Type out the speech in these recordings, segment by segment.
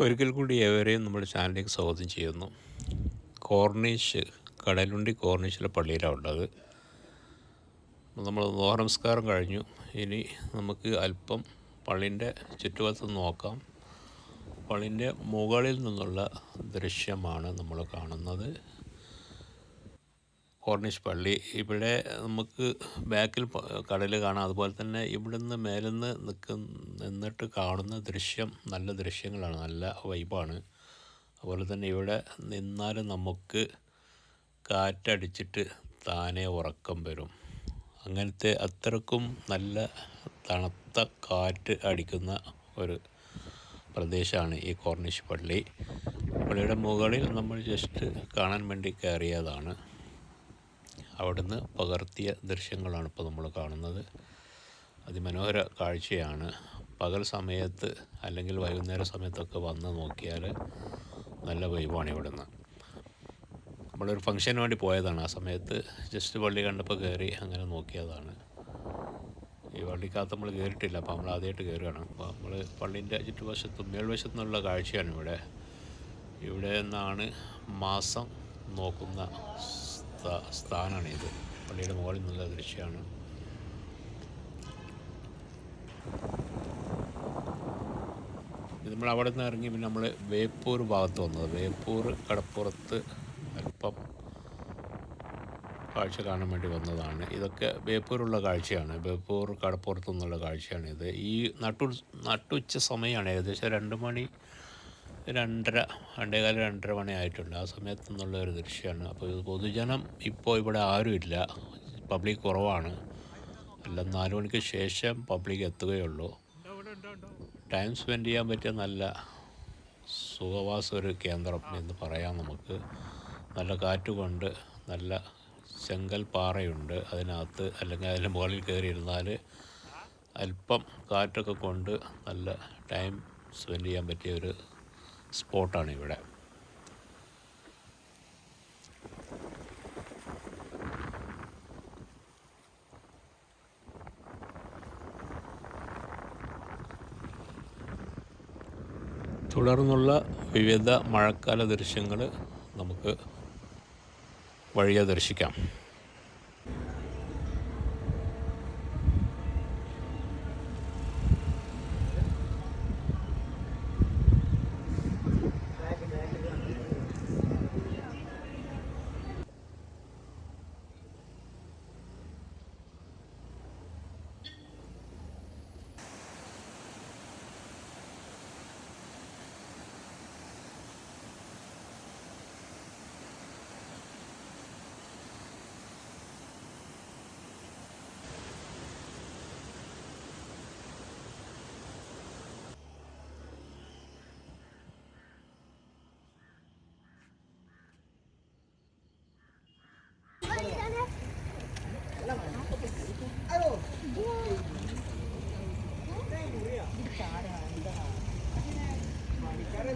ഒരിക്കൽ കൂടി ഏവരെയും നമ്മുടെ ചാനലിലേക്ക് സ്വാഗതം ചെയ്യുന്നു. കോർണിഷ് കടലുണ്ടി കോർണിഷിലെ പള്ളിയിലാണ് ഉള്ളത് നമ്മൾ നമസ്കാരം കഴിഞ്ഞു. ഇനി നമുക്ക് അല്പം പള്ളിന്റെ ചുറ്റുവശത്ത് നോക്കാം. പള്ളിന്റെ മുകളിൽ നിന്നുള്ള ദൃശ്യമാണ് നമ്മൾ കാണുന്നത്. കോർണിഷ് പള്ളി. ഇവിടെ നമുക്ക് ബാക്കിൽ കടൽ കാണാം. അതുപോലെ തന്നെ ഇവിടുന്ന് മേലെന്ന് നിൽക്കുന്ന നിന്നിട്ട് കാണുന്ന ദൃശ്യം നല്ല ദൃശ്യങ്ങളാണ്. നല്ല വൈബാണ് അതുപോലെ തന്നെ ഇവിടെ നിന്നാൽ നമുക്ക് കാറ്റടിച്ചിട്ട് താനെ ഉറക്കം വരും. അങ്ങനത്തെ അത്രക്കും നല്ല തണുത്ത കാറ്റ് അടിക്കുന്ന ഒരു പ്രദേശമാണ് ഈ കോർണിഷ് പള്ളി. പള്ളിയുടെ മുകളിൽ നമ്മൾ ജസ്റ്റ് കാണാൻ വേണ്ടി കയറിയതാണ്. അവിടുന്ന് പകർത്തിയ ദൃശ്യങ്ങളാണ് ഇപ്പോൾ നമ്മൾ കാണുന്നത്. അതിമനോഹര കാഴ്ചയാണ്. പകൽ സമയത്ത് അല്ലെങ്കിൽ വൈകുന്നേര സമയത്തൊക്കെ വന്ന് നോക്കിയാൽ നല്ല വൈബാണ് ഇവിടുന്ന്. നമ്മളൊരു ഫംഗ്ഷന് വേണ്ടി പോയതാണ്. ആ സമയത്ത് ജസ്റ്റ് പള്ളി കണ്ടപ്പോൾ കയറി അങ്ങനെ നോക്കിയതാണ്. ഈ പള്ളിക്കകത്ത് നമ്മൾ കയറിയിട്ടില്ല അപ്പോൾ നമ്മൾ ആദ്യമായിട്ട് കയറുകയാണ് അപ്പോൾ നമ്മൾ പള്ളിന്റെ ചുറ്റുവശത്തും മേൽവശത്തു നിന്നുള്ള കാഴ്ചയാണ് ഇവിടെ. ഇവിടെ നിന്നാണ് മാസം നോക്കുന്ന സ്ഥാനമാണ് ഇത്. പള്ളിയുടെ മുകളിൽ നിന്നുള്ള ദൃശ്യമാണ്. നമ്മൾ അവിടെ നിന്ന് ഇറങ്ങി പിന്നെ നമ്മൾ വേപ്പൂർ ഭാഗത്ത് വന്നത്. വേപ്പൂർ കടപ്പുറത്ത് അല്പം കാഴ്ച കാണാൻ വേണ്ടി വന്നതാണ്. ഇതൊക്കെ ബേപ്പൂരുള്ള കാഴ്ചയാണ്. ബേപ്പൂർ കടപ്പുറത്തു നിന്നുള്ള കാഴ്ചയാണ് ഇത്. ഈ നട്ടു നട്ടുച്ച സമയമാണ് ഏകദേശം രണ്ട് മണി രണ്ടര രണ്ടേകാലം രണ്ടര മണി ആയിട്ടുണ്ട്. ആ സമയത്ത് നിന്നുള്ള ഒരു ദൃശ്യമാണ് അപ്പോൾ ഇത് പൊതുജനം ഇപ്പോൾ ഇവിടെ ആരുമില്ല പബ്ലിക് കുറവാണ്. അല്ല നാല് മണിക്ക് ശേഷം പബ്ലിക് എത്തുകയുള്ളൂ. ടൈം സ്പെൻഡ് ചെയ്യാൻ പറ്റിയ നല്ല സുഖവാസ ഒരു കേന്ദ്രം എന്ന് പറയാം നമുക്ക്. നല്ല കാറ്റുകൊണ്ട് നല്ല ചെങ്കൽ പാറയുണ്ട് അതിനകത്ത് അല്ലെങ്കിൽ അതിന്റെ മുകളിൽ കയറിയിരുന്നാൽ അല്പം കാറ്റൊക്കെ കൊണ്ട് നല്ല ടൈം സ്പെൻഡ് ചെയ്യാൻ പറ്റിയ ഒരു സ്പോട്ടാണ് ഇവിടെ. തുടർന്നുള്ള വിവിധ മഴക്കാല ദൃശ്യങ്ങൾ നമുക്ക് വഴിയെ ദർശിക്കാം.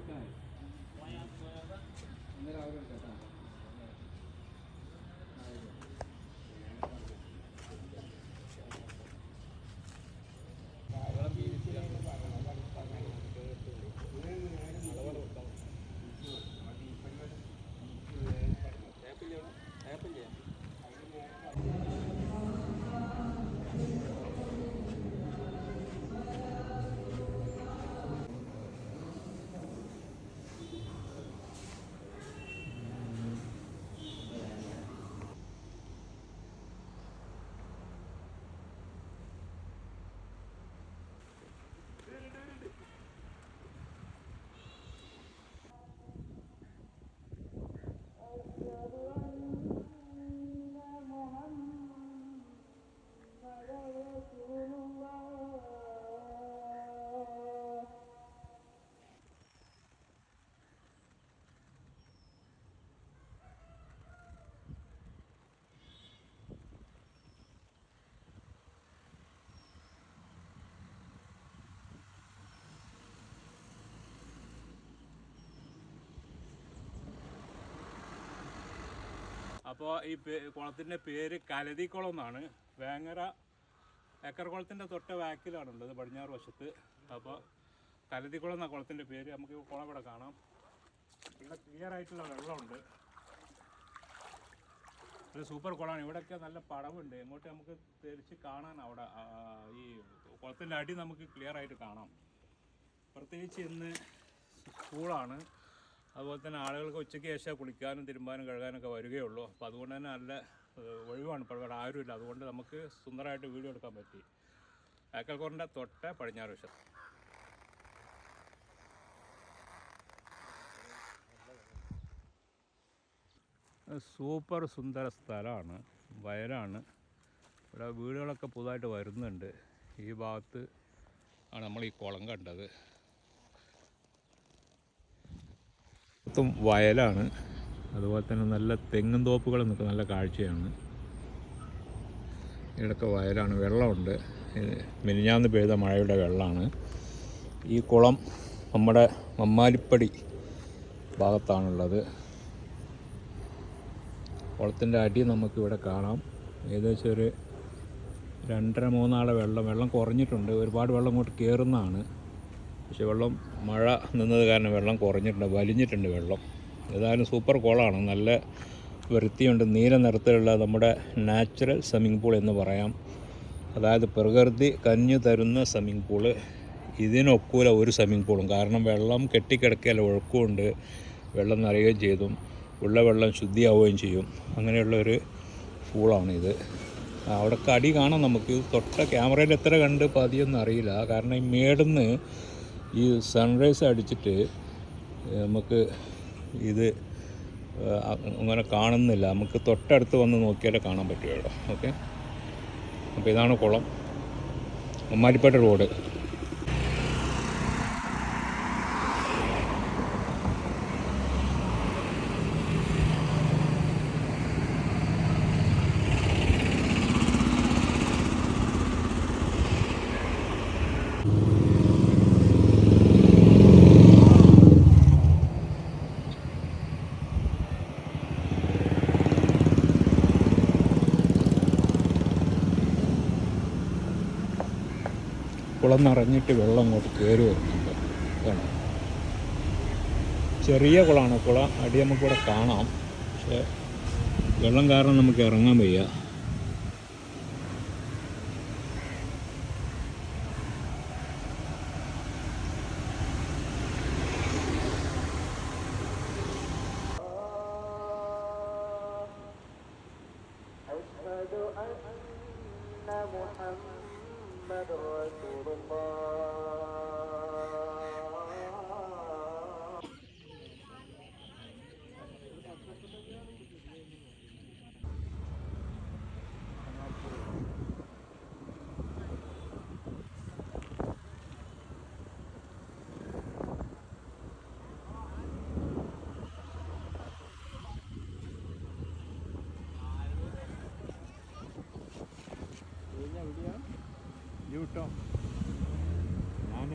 Capitães. അപ്പോൾ ഈ കുളത്തിന്റെ പേര് കലതിക്കുളം എന്നാണ്. വേങ്ങര ഏക്കർ കുളത്തിന്റെ തൊട്ട വാക്കിലാണുള്ളത് പടിഞ്ഞാറ് വശത്ത്. അപ്പോൾ കലതിക്കുളം എന്ന കുളത്തിന്റെ പേര് നമുക്ക് കുളം ഇവിടെ കാണാം. ഇവിടെ ക്ലിയർ ആയിട്ടുള്ള വെള്ളമുണ്ട്. ഒരു സൂപ്പർ കുളമാണ്. ഇവിടെയൊക്കെ നല്ല പടവുണ്ട്. എങ്ങോട്ട് നമുക്ക് തിരിച്ച് കാണാൻ അവിടെ ഈ കുളത്തിന്റെ അടി നമുക്ക് ക്ലിയർ ആയിട്ട് കാണാം. പ്രത്യേകിച്ച് ഇന്ന് സ്കൂളാണ് അതുപോലെ തന്നെ ആളുകൾക്ക് ഉച്ചയ്ക്ക് ശേഷം കുളിക്കാനും തിരുമ്പാനും കഴുകാനൊക്കെ വരികയുള്ളൂ. അപ്പോൾ അതുകൊണ്ട് തന്നെ നല്ല ഒഴിവാണ്. ഇപ്പോൾ ആരുമില്ല. അതുകൊണ്ട് നമുക്ക് സുന്ദരമായിട്ട് വീഡിയോ എടുക്കാൻ പറ്റി. ഏക്കൽക്കോറിന്റെ തൊട്ട പടിഞ്ഞാറ് വശം സൂപ്പർ സുന്ദര സ്ഥലമാണ്. വയലാണ്. ഇവിടെ വീടുകളൊക്കെ പുതുതായിട്ട് വരുന്നുണ്ട്. ഈ ഭാഗത്ത് ആണ് നമ്മൾ ഈ കുളം കണ്ടത്. മൊത്തം വയലാണ്. അതുപോലെ തന്നെ നല്ല തെങ്ങും തോപ്പുകൾ നിൽക്കുന്ന നല്ല കാഴ്ചയാണ്. ഇവിടെയൊക്കെ വയലാണ് വെള്ളമുണ്ട്. മിനിഞ്ഞാന്ന് പെയ്ത മഴയുടെ വെള്ളമാണ് ഈ കുളം നമ്മുടെ മമ്മാലിപ്പടി ഭാഗത്താണുള്ളത്. കുളത്തിന്റെ അടി നമുക്കിവിടെ കാണാം. ഏകദേശം ഒരു രണ്ടര മൂന്നാളെ വെള്ളം വെള്ളം കുറഞ്ഞിട്ടുണ്ട്. ഒരുപാട് വെള്ളം ഇങ്ങോട്ട് കയറുന്നതാണ് പക്ഷെ വെള്ളം മഴ നിന്നത് കാരണം വെള്ളം കുറഞ്ഞിട്ടുണ്ട് വലിഞ്ഞിട്ടുണ്ട് വെള്ളം. ഏതായാലും സൂപ്പർ കുളമാണ് നല്ല വൃത്തിയുണ്ട് നീല നിറത്തിലുള്ള നമ്മുടെ നാച്ചുറൽ സ്വിമ്മിംഗ് പൂൾ എന്ന് പറയാം. അതായത് പ്രകൃതി കഞ്ഞു തരുന്ന സ്വിമ്മിംഗ് പൂൾ ഇതിനൊക്കൂല ഒരു സ്വിമ്മിംഗ് പൂളും കാരണം വെള്ളം കെട്ടിക്കിടക്കിയാൽ ഒഴുക്കുമുണ്ട് വെള്ളം നിറയുകയും ചെയ്തും ഉള്ള വെള്ളം ശുദ്ധിയാവുകയും ചെയ്യും. അങ്ങനെയുള്ള ഒരു പൂളാണിത് അവിടെ കടി കാണാം നമുക്ക്. തൊട്ട ക്യാമറയിൽ എത്ര കണ്ട് പതിയൊന്നും അറിയില്ല. കാരണം ഈ മേടുന്ന് ഈ സൺറൈസ് അടിച്ചിട്ട് നമുക്ക് ഇത് അങ്ങനെ കാണുന്നില്ല. നമുക്ക് തൊട്ടടുത്ത് വന്ന് നോക്കിയാലേ കാണാൻ പറ്റുകയുള്ളൂ. ഓക്കെ? അപ്പോൾ ഇതാണ് കുളം. ഉമ്മാരിപ്പേട്ട റോഡ്. കുളം നിറഞ്ഞിട്ട് വെള്ളം അങ്ങോട്ട് കയറി വരുന്നുണ്ട് ഇതാണ് ചെറിയ കുളമാണ് കുളം അടി നമുക്കിവിടെ കാണാം പക്ഷേ വെള്ളം കാരണം നമുക്ക് ഇറങ്ങാൻ വയ്യ أشهد أن محمد رسول الله വിട്ടോ? ഞാൻ